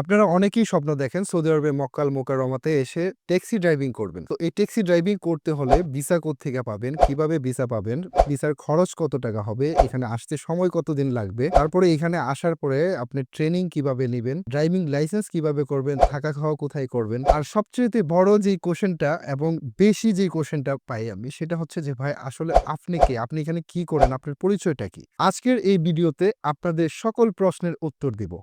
আপনারা অনেকেই স্বপ্ন দেখেন সৌদি আরবে মক্কাল মোকাররমাতে এসে ট্যাক্সি ড্রাইভিং করবেন। তো এই ট্যাক্সি ড্রাইভিং করতে হলে ভিসা থেকে পাবেন? কীভাবে ভিসা পাবেন? ভিসার খরচ কত টাকা হবে? এখানে আসতে সময় কতদিন লাগবে? তারপরে এখানে আসার পরে আপনি ট্রেনিং কীভাবে নেবেন? ড্রাইভিং লাইসেন্স কীভাবে করবেন? থাকা খাওয়া কোথায় করবেন? আর সবচেয়ে বড় যে কোশ্চেনটা এবং বেশি যে কোশ্চেনটা পাই আমি সেটা হচ্ছে যে, ভাই, আসলে আপনি কে? আপনি এখানে কি করেন? আপনার পরিচয়টা কি? আজকের এই ভিডিওতে আপনাদের সকল প্রশ্নের উত্তর দিব।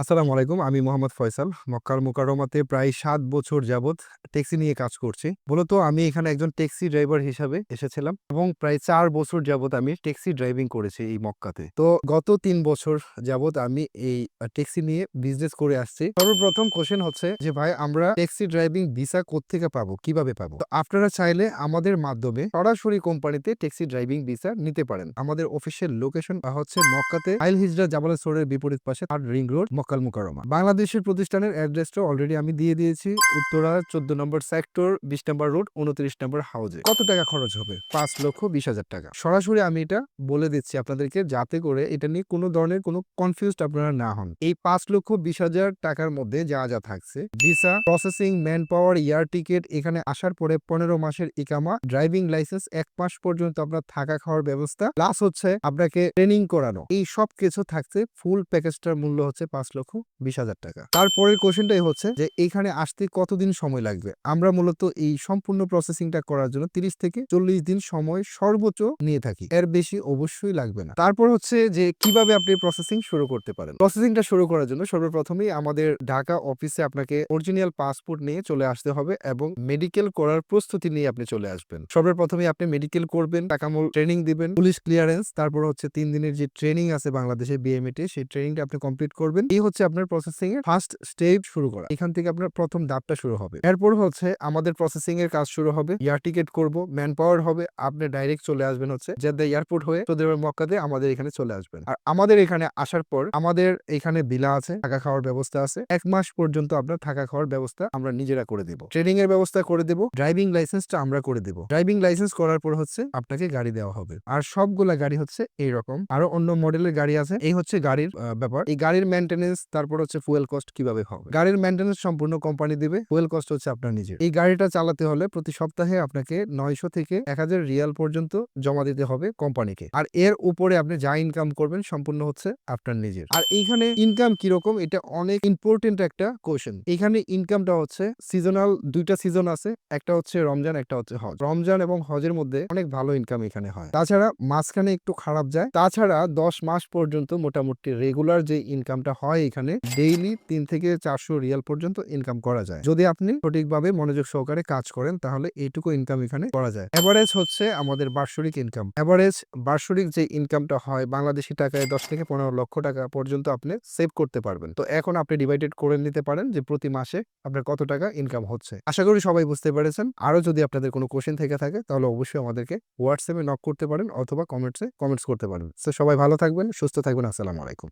আসসালামু আলাইকুম, আমি মোহাম্মদ ফয়সাল। মক্কাল মোকাররমাতে প্রায় সাত বছর যাবৎ ট্যাক্সি নিয়ে কাজ করছি। মূলত আমি এখানে একজন ট্যাক্সি ড্রাইভার হিসাবে এসেছিলাম এবং প্রায় চার বছর যাবৎ আমি ট্যাক্সি ড্রাইভিং করেছি এই মক্কাতে। তো গত তিন বছর যাবৎ আমি এই ট্যাক্সি নিয়ে বিজনেস করে আসছি। সর্বপ্রথম কোশ্চেন হচ্ছে যে, ভাই, আমরা ট্যাক্সি ড্রাইভিং ভিসা কোত্থেকে পাবো? কীভাবে পাবো? তো আপনারা চাইলে আমাদের মাধ্যমে সরাসরি কোম্পানিতে ট্যাক্সি ড্রাইভিং ভিসা নিতে পারেন। আমাদের অফিসের লোকেশন হচ্ছে মক্কাতে আইল হিজরা জাবাল সোরের বিপরীত পাশে, আর রিং রোড মক্কাল মুকাররমা। বাংলাদেশের প্রতিষ্ঠানের অ্যাড্রেসটা অলরেডি আমি দিয়ে দিয়েছি। উত্তরা, চোদ্দ নম্বর সেক্টর বিশ নম্বর রোড উনত্রিশ নম্বর হাউজে কত টাকা খরচ হবে? পাঁচ লক্ষ বিশ হাজার টাকা। সরাসরি আমি এটা বলে দিচ্ছি আপনাদেরকে যাতে করে এটা নিয়ে কোনো ধরনের কোনো কনফিউজড আপনারা না হন। এই পাঁচ লক্ষ বিশ হাজার টাকার মধ্যে যা যা থাকছে visa processing manpower air ticket এখানে আসার পরে পনেরো মাসের ইকামা ড্রাইভিং লাইসেন্স এক মাস পর্যন্ত আপনার থাকা খাওয়ার ব্যবস্থা প্লাস হচ্ছে আপনাকে ট্রেনিং করানো। এই সব কিছু থাকছে ফুল প্যাকেজটার মূল্য হচ্ছে পাঁচ লক্ষ বিশ হাজার টাকা। তারপরের কোশ্চেনটাই হচ্ছে যে, এখানে আসতে কতদিন সময় লাগবে? আমরা মূলত এই সম্পূর্ণ প্রসেসিংটা করার জন্য তিরিশ থেকে চল্লিশ দিন সময় সর্বোচ্চ নিয়ে থাকি। এর বেশি অবশ্যই লাগবে না। তারপর হচ্ছে যে, কীভাবে আপনি প্রসেসিং শুরু করতে পারেন? প্রসেসিংটা শুরু করার জন্য সর্বপ্রথমেই আমাদের ঢাকা অফিসে আপনাকে অরিজিনাল পাসপোর্ট নিয়ে চলে আসতে হবে এবং মেডিকেল করার প্রস্তুতি নিয়ে আপনি চলে আসবেন। সর্বপ্রথমে আপনি মেডিকেল করবেন, টাকামূল ট্রেনিং দিবেন পুলিশ ক্লিয়ারেন্স তারপর হচ্ছে তিন দিনের যে ট্রেনিং আছে বাংলাদেশে বিএমএটি সেই ট্রেনিংটা আপনি কমপ্লিট করবেন। এই হচ্ছে আপনার প্রসেসিং এর ফার্স্ট স্টেপ শুরু করা। এখান থেকে আপনার প্রথম ধাপটা শুরু হবে। এরপর হচ্ছে আমাদের প্রসেসিং এর কাজ শুরু হবে। এয়ার টিকেট করব ম্যান পাওয়ার হবে, আপনি ডাইরেক্ট চলে আসবেন হচ্ছে জেদ্দা এয়ারপোর্ট হয়ে সৌদি মক্কাতে আমাদের এখানে চলে আসবেন। আর আমাদের এখানে আসার পর আমাদের এখানে বিলা আছে, থাকা খাওয়ার ব্যবস্থা আছে। এক মাস পর্যন্ত আপনার থাকা খাওয়ার ব্যবস্থা আমরা নিজেরা করে দেব। ট্রেনিং এর ব্যবস্থা করে দেব ড্রাইভিং লাইসেন্সটা আমরা করে দেব। ড্রাইভিং লাইসেন্স করার পর হচ্ছে আপনাকে গাড়ি দেওয়া হবে। আর সবগুলা গাড়ি হচ্ছে এইরকম। আরও অন্য মডেলের গাড়ি আছে। এই হচ্ছে গাড়ির ব্যাপার। এই গাড়ির মেনটেনেন্স তারপর হচ্ছে ফুয়েল কস্ট কীভাবে হবে? গাড়ির মেনটেনেন্স সম্পূর্ণ কোম্পানি দিবে ফুয়েল কস্ট হচ্ছে আপনার নিজের। এই গাড়িটা চালাতে হলে প্রতি সপ্তাহে আপনাকে নয়শো থেকে এক হাজার রিয়াল পর্যন্ত জমা দিতে হবে কোম্পানিকে আর এর উপরে আপনি যা ইনকাম করবেন সম্পূর্ণ হচ্ছে আপনার নিজের। আর এইখানে ইনকাম কীরকম, এটা অনেক ইম্পর্টেন্ট একটা কোশ্চেন এখানে ইনকামটা হচ্ছে সিজনাল দুইটা সিজন আছে, একটা হচ্ছে রমজান, একটা হচ্ছে হজ। রমজান এবং হজের মধ্যে অনেক ভালো ইনকাম এখানে হয়। তাছাড়া মাঝখানে একটু খারাপ যায়, তাছাড়া দশ মাস পর্যন্ত মোটামুটি রেগুলার যে ইনকামটা হয় এখানে ডেইলি তিন থেকে চারশো রিয়াল পর্যন্ত ইনকাম করা যায়। যদি আপনি সঠিকভাবে মনোযোগ সহকারে কাজ করেন, তাহলে এইটুকু ইনকাম এখানে করা যায়। এভারেজ হচ্ছে আমাদের বার্ষিক ইনকাম এভারেজ বার্ষিক যে ইনকামটা হয়, বাংলাদেশি টাকায় দশ থেকে পনেরো লক্ষ টাকা পর্যন্ত আপনি সেভ করতে পারবেন। তো এখন আপনি ডিভাইডেড করে নিতে পারেন যে প্রতি মাসে আপনার কত টাকা ইনকাম হচ্ছে। আশা করি সবাই বুঝতে পেরেছেন। আরও যদি আপনাদের কোনো কোশ্চেন থেকে থাকে, তাহলে অবশ্যই আমাদেরকে হোয়াটসঅ্যাপে নক করতে পারেন অথবা কমেন্টসে কমেন্টস করতে পারেন। তো সবাই ভালো থাকবেন, সুস্থ থাকবেন, আসসালামু আলাইকুম।